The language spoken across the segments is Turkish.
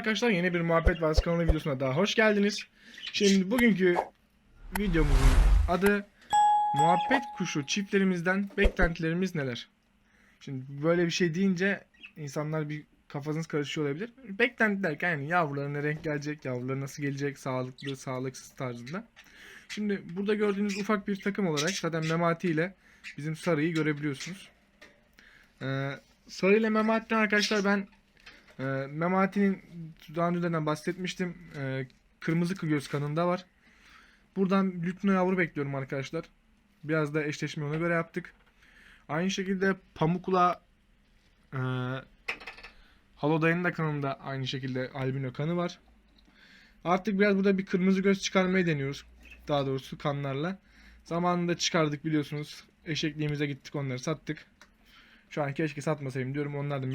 arkadaşlar yeni bir Muhabbet Vaz kanalı videosuna daha hoş geldiniz. Şimdi bugünkü videomuzun adı Muhabbet Kuşu çiftlerimizden beklentilerimiz neler? Şimdi böyle bir şey deyince insanlar bir kafanız karışıyor olabilir. Beklenti derken yani yavruları ne renk gelecek, yavruları nasıl gelecek, sağlıklı, sağlıksız tarzında. Şimdi burada gördüğünüz ufak bir takım olarak zaten Memati ile bizim Sarı'yı görebiliyorsunuz. Ee, Sarı ile Memati'den arkadaşlar ben e, Memati'nin daha önceden bahsetmiştim. E, kırmızı göz kanında var. Buradan Lütno yavru bekliyorum arkadaşlar. Biraz da eşleşme ona göre yaptık. Aynı şekilde Pamuk'la e, Haloday'ın da kanında aynı şekilde albino kanı var. Artık biraz burada bir kırmızı göz çıkarmayı deniyoruz. Daha doğrusu kanlarla. Zamanında çıkardık biliyorsunuz. Eşekliğimize gittik onları sattık. Şu an keşke satmasaydım diyorum. Onlar da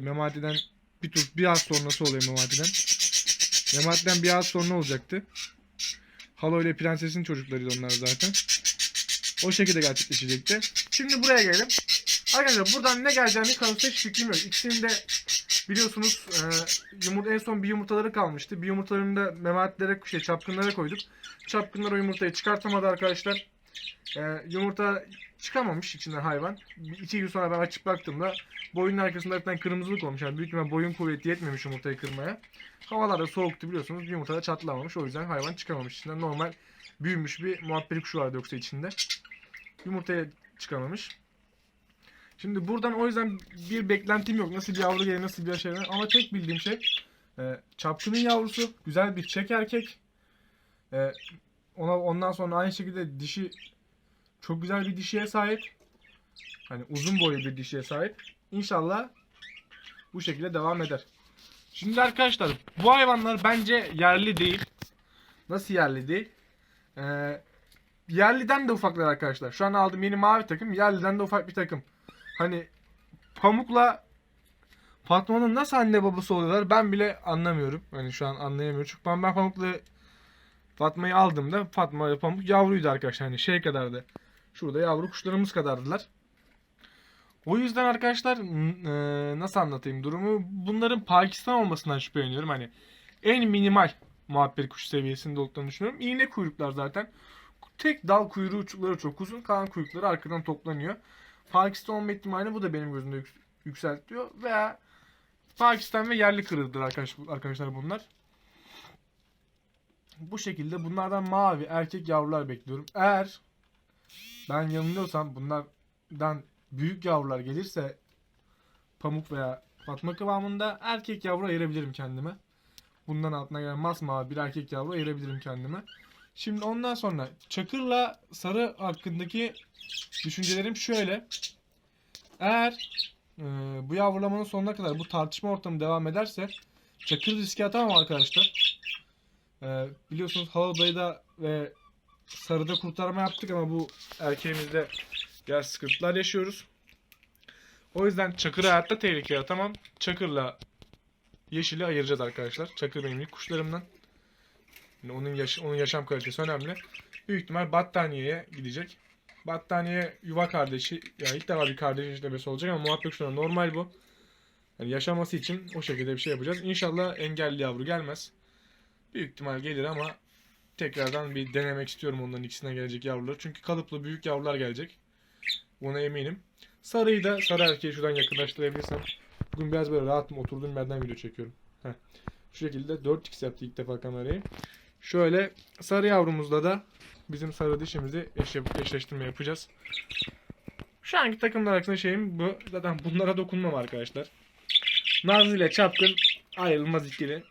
Memati'den bir tur bir az sonrası oluyor Memati'den. Memati'den bir az sonra olacaktı. Halo ile Prenses'in çocuklarıydı onlar zaten. O şekilde gerçekleşecekti. Şimdi buraya gelelim. Arkadaşlar buradan ne geleceğini kanıtta hiç fikrim yok. İkisini de biliyorsunuz e, yumurta en son bir yumurtaları kalmıştı. Bir yumurtalarını da mematlere şey çapkınlara koyduk. Çapkınlar o yumurtayı çıkartamadı arkadaşlar. E, yumurta çıkamamış içinden hayvan. İki gün sonra ben açıp baktığımda boyunun arkasında tane kırmızılık olmuş. Yani büyük ihtimal boyun kuvveti yetmemiş yumurtayı kırmaya. Havalar da soğuktu biliyorsunuz. Yumurta da çatlamamış. O yüzden hayvan çıkamamış. İçinden normal büyümüş bir muhabbeli kuşu vardı yoksa içinde. Yumurtaya çıkamamış. Şimdi buradan o yüzden bir beklentim yok. Nasıl bir yavru gelir, nasıl bir şey Ama tek bildiğim şey e, çapkının yavrusu. Güzel bir çek erkek. E, ona ondan sonra aynı şekilde dişi çok güzel bir dişiye sahip. Hani uzun boylu bir dişiye sahip. İnşallah bu şekilde devam eder. Şimdi arkadaşlar bu hayvanlar bence yerli değil. Nasıl yerli değil? Ee, yerliden de ufaklar arkadaşlar. Şu an aldığım yeni mavi takım yerliden de ufak bir takım. Hani Pamuk'la Fatma'nın nasıl anne babası oluyorlar ben bile anlamıyorum. Hani şu an anlayamıyorum. Çünkü ben, ben Pamuk'la Fatma'yı aldığımda Fatma ile Pamuk yavruydu arkadaşlar. Hani şey kadardı. Şurada yavru kuşlarımız kadardılar. O yüzden arkadaşlar e, nasıl anlatayım durumu? Bunların Pakistan olmasından şüpheleniyorum. Hani en minimal muhabbet kuş seviyesinde olduklarını düşünüyorum. İğne kuyruklar zaten. Tek dal kuyruğu uçları çok uzun. Kalan kuyrukları arkadan toplanıyor. Pakistan olma ihtimali bu da benim gözümde yük- yükseltiyor. Veya Pakistan ve yerli kırıldır arkadaş, arkadaşlar bunlar. Bu şekilde bunlardan mavi erkek yavrular bekliyorum. Eğer ben yanılıyorsam bunlardan büyük yavrular gelirse pamuk veya fatma kıvamında erkek yavru ayırabilirim kendime. Bundan altına gelen masmavi bir erkek yavru ayırabilirim kendime. Şimdi ondan sonra çakırla sarı hakkındaki düşüncelerim şöyle. Eğer e, bu yavrulamanın sonuna kadar bu tartışma ortamı devam ederse çakır riske atamam arkadaşlar. E, biliyorsunuz Haloday'da ve sarıda kurtarma yaptık ama bu erkeğimizde biraz sıkıntılar yaşıyoruz. O yüzden Çakır'ı hayatta tehlikeye atamam. Çakır'la Yeşil'i ayıracağız arkadaşlar. Çakır benim ilk kuşlarımdan. Yani onun, yaş onun yaşam kalitesi önemli. Büyük ihtimal battaniyeye gidecek. Battaniye yuva kardeşi, ya ilk defa bir kardeş işlemesi olacak ama muhabbet kuşlarına normal bu. Yani yaşaması için o şekilde bir şey yapacağız. İnşallah engelli yavru gelmez. Büyük ihtimal gelir ama tekrardan bir denemek istiyorum onların ikisine gelecek yavruları. Çünkü kalıplı büyük yavrular gelecek. Buna eminim. Sarıyı da sarı erkeği şuradan yakınlaştırabilirsem. Bugün biraz böyle rahatım oturduğum yerden video çekiyorum. Heh. Şu şekilde 4x yaptı ilk defa kamerayı. Şöyle sarı yavrumuzla da bizim sarı dişimizi eşe, eşleştirme yapacağız. Şu anki takımlar hakkında şeyim bu. Zaten bunlara dokunmam arkadaşlar. Nazlı ile Çapkın ayrılmaz ikili.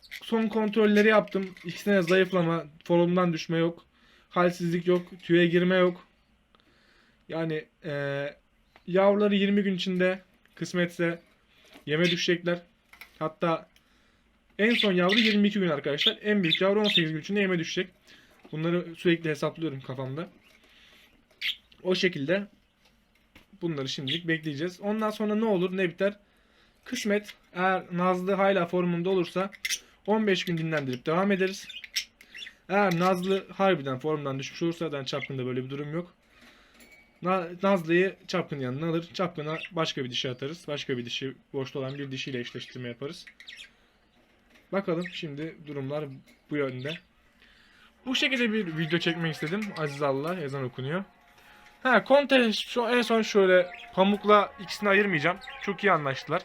Son kontrolleri yaptım. İkisine zayıflama, formdan düşme yok. Halsizlik yok, tüye girme yok. Yani eee yavruları 20 gün içinde kısmetse yeme düşecekler. Hatta en son yavru 22 gün arkadaşlar. En büyük yavru 18 gün içinde yeme düşecek. Bunları sürekli hesaplıyorum kafamda. O şekilde bunları şimdilik bekleyeceğiz. Ondan sonra ne olur ne biter? Kısmet eğer Nazlı hala formunda olursa 15 gün dinlendirip devam ederiz. Eğer Nazlı harbiden formdan düşmüş olursa zaten Çapkın'da böyle bir durum yok. Na- Nazlı'yı Çapkın yanına alır. Çapkın'a başka bir dişi atarız. Başka bir dişi boşta olan bir dişiyle eşleştirme yaparız. Bakalım şimdi durumlar bu yönde. Bu şekilde bir video çekmek istedim. Aziz Allah ezan okunuyor. Ha Conte şu en son şöyle Pamuk'la ikisini ayırmayacağım. Çok iyi anlaştılar.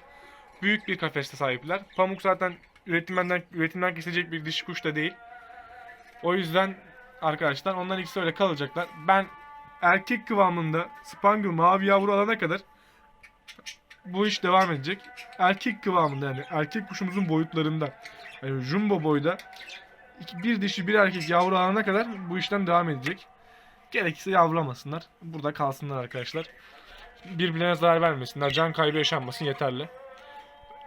Büyük bir kafeste sahipler. Pamuk zaten üretimden üretimden kesilecek bir dişi kuş da değil. O yüzden arkadaşlar onlar ikisi öyle kalacaklar. Ben erkek kıvamında Spangle mavi yavru alana kadar bu iş devam edecek. Erkek kıvamında yani erkek kuşumuzun boyutlarında yani jumbo boyda bir dişi bir erkek yavru alana kadar bu işlem devam edecek. Gerekirse yavrulamasınlar. Burada kalsınlar arkadaşlar. Birbirlerine zarar vermesinler. Can kaybı yaşanmasın yeterli.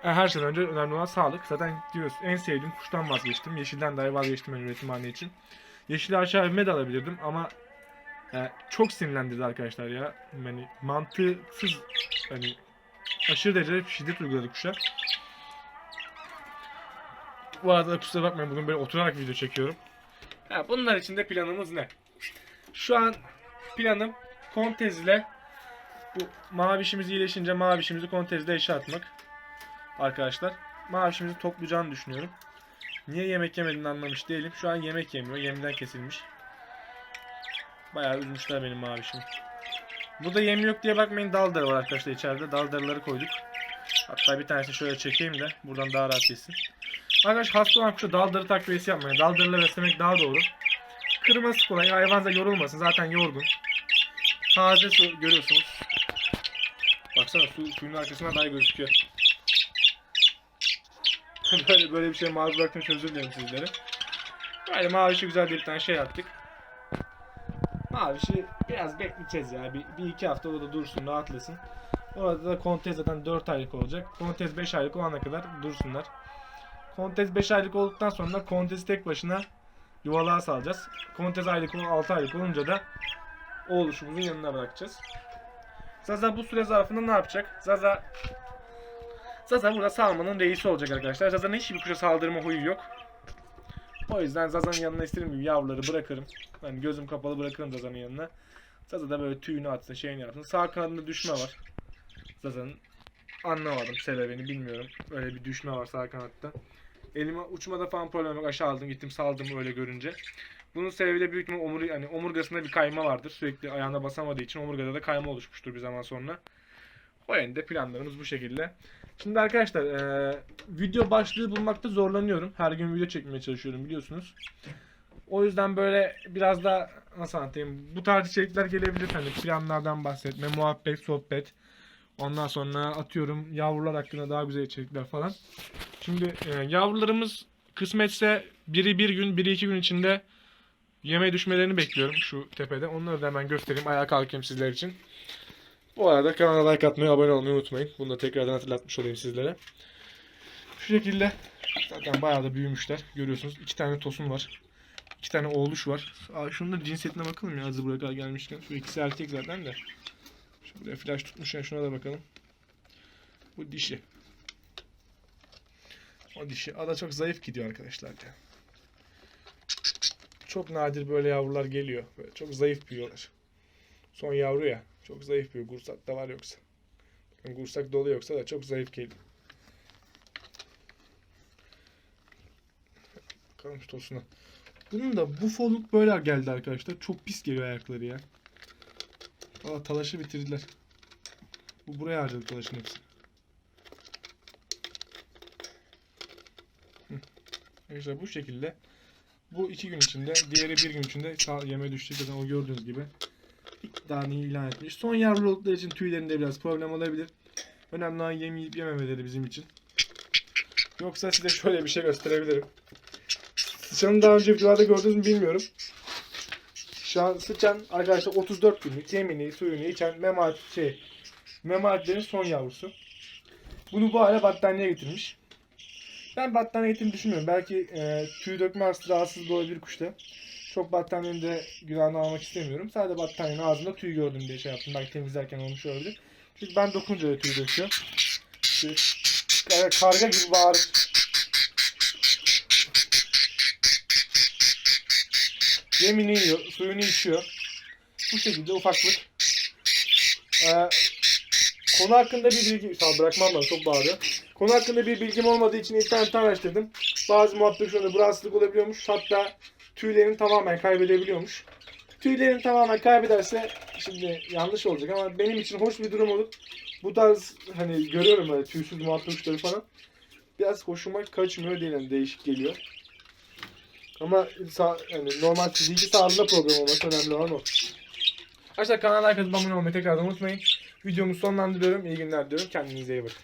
E, Her şeyden önce önemli olan sağlık. Zaten diyoruz en sevdiğim kuştan vazgeçtim. Yeşilden dahi vazgeçtim ben üretimhane için. Yeşili aşağı evime de alabilirdim ama e, çok sinirlendirdi arkadaşlar ya. Yani mantıksız hani aşırı derecede şiddet uyguladı kuşa. Bu arada kusura bakmayın bugün böyle oturarak video çekiyorum. Ha, bunlar için de planımız ne? Şu an planım Kontez ile bu mavişimiz iyileşince mavişimizi Kontez'de eşe atmak. Arkadaşlar. Mavişimizi toplayacağını düşünüyorum. Niye yemek yemediğini anlamış değilim. Şu an yemek yemiyor. Yemden kesilmiş. Bayağı üzmüşler benim mavişimi. Burada yem yok diye bakmayın daldarı var arkadaşlar içeride. Daldarıları koyduk. Hatta bir tanesini şöyle çekeyim de buradan daha rahat yesin. Arkadaşlar hasta olan kuşa daldarı takviyesi yapmayın. Daldarıyla beslemek daha doğru. Kırması kolay. Hayvan da yorulmasın. Zaten yorgun. Taze su görüyorsunuz. Baksana su, suyun arkasına daha gözüküyor. böyle böyle bir şey maruz bıraktığım için özür dilerim sizlere. Böyle mavişi güzel bir tane şey yaptık. Mavişi biraz bekleyeceğiz ya. Bir, bir iki hafta orada dursun rahatlasın. Orada da Kontez zaten 4 aylık olacak. Kontez 5 aylık olana kadar dursunlar. Kontez 5 aylık olduktan sonra Kontez'i tek başına yuvalığa salacağız. Kontez aylık 6 aylık olunca da oğluşumuzun yanına bırakacağız. Zaza bu süre zarfında ne yapacak? Zaza Zaza burada salmanın reisi olacak arkadaşlar. Zaza'nın hiçbir kuşa saldırma huyu yok. O yüzden Zaza'nın yanına istediğim gibi yavruları bırakırım. Yani gözüm kapalı bırakırım Zaza'nın yanına. Zaza da böyle tüyünü atsın, şeyini yapsın. Sağ kanadında düşme var. Zaza'nın. Anlamadım sebebini bilmiyorum. Öyle bir düşme var sağ kanatta. Elime uçmada falan problem yok. Aşağı aldım gittim saldım öyle görünce. Bunun sebebi de büyük ihtimal omur, yani omurgasında bir kayma vardır. Sürekli ayağına basamadığı için omurgada da kayma oluşmuştur bir zaman sonra. O yönde planlarımız bu şekilde. Şimdi arkadaşlar eee, video başlığı bulmakta zorlanıyorum. Her gün video çekmeye çalışıyorum biliyorsunuz. O yüzden böyle biraz da nasıl anlatayım bu tarz içerikler gelebilir. Hani planlardan bahsetme, muhabbet, sohbet. Ondan sonra atıyorum yavrular hakkında daha güzel içerikler falan. Şimdi e, yavrularımız kısmetse biri bir gün, biri iki gün içinde yeme düşmelerini bekliyorum şu tepede. Onları da hemen göstereyim. Ayağa kalkayım sizler için. Bu arada kanala like atmayı, abone olmayı unutmayın. Bunu da tekrardan hatırlatmış olayım sizlere. Şu şekilde zaten bayağı da büyümüşler. Görüyorsunuz. iki tane tosun var. iki tane oğluş var. Aa, şunun da cinsiyetine bakalım ya hazır buraya gelmişken. Şu ikisi erkek zaten de. Şu buraya flash tutmuş ya şuna da bakalım. Bu dişi. O dişi. Ada çok zayıf gidiyor arkadaşlar ya. Çok nadir böyle yavrular geliyor. Böyle çok zayıf büyüyorlar. Son yavru ya. Çok zayıf büyüyor. Gursak da var yoksa. Yani gursak dolu yoksa da çok zayıf geliyor. Bakalım şu tosuna. Bunun da bu foluk böyle geldi arkadaşlar. Çok pis geliyor ayakları ya. Valla talaşı bitirdiler. Bu buraya harcadı talaşın hepsini. Arkadaşlar bu şekilde bu iki gün içinde, diğeri bir gün içinde yeme düşecek. Zaten o gördüğünüz gibi iktidarını ilan etmiş. Son yavru oldukları için tüylerinde biraz problem olabilir. Önemli olan yem yiyip yememeleri bizim için. Yoksa size şöyle bir şey gösterebilirim. Sıçanı daha önce videolarda gördünüz mü bilmiyorum. Şu an sıçan arkadaşlar 34 günlük yemini, suyunu içen memat şey mematlerin son yavrusu. Bunu bu hale battaniye getirmiş. Ben battaniye getirdiğini düşünmüyorum. Belki e, tüy dökme hastası rahatsız olabilir kuşta. Çok battaniyenin de günahını almak istemiyorum. Sadece battaniyenin ağzında tüy gördüm diye şey yaptım. Belki temizlerken olmuş olabilir. Çünkü ben dokununca da tüy döküyor. İşte, kar- karga gibi bağırır. Yemini yiyor, suyunu içiyor. Bu şekilde ufaklık. Ee, Konu hakkında bir bilgi... Ol, bırakmam bana çok bağırıyor. Konu hakkında bir bilgim olmadığı için internetten araştırdım. Bazı muhabbet kuşlarında bu rahatsızlık olabiliyormuş. Hatta tüylerini tamamen kaybedebiliyormuş. Tüylerini tamamen kaybederse şimdi yanlış olacak ama benim için hoş bir durum olup bu tarz hani görüyorum böyle tüysüz muhabbet kuşları falan. Biraz hoşuma kaçmıyor değil yani değişik geliyor. Ama sa yani normal fiziki sağlığında problem olması önemli olan o. Arkadaşlar kanala like atıp abone olmayı tekrardan unutmayın. Videomu sonlandırıyorum. İyi günler diyorum. Kendinize iyi bakın.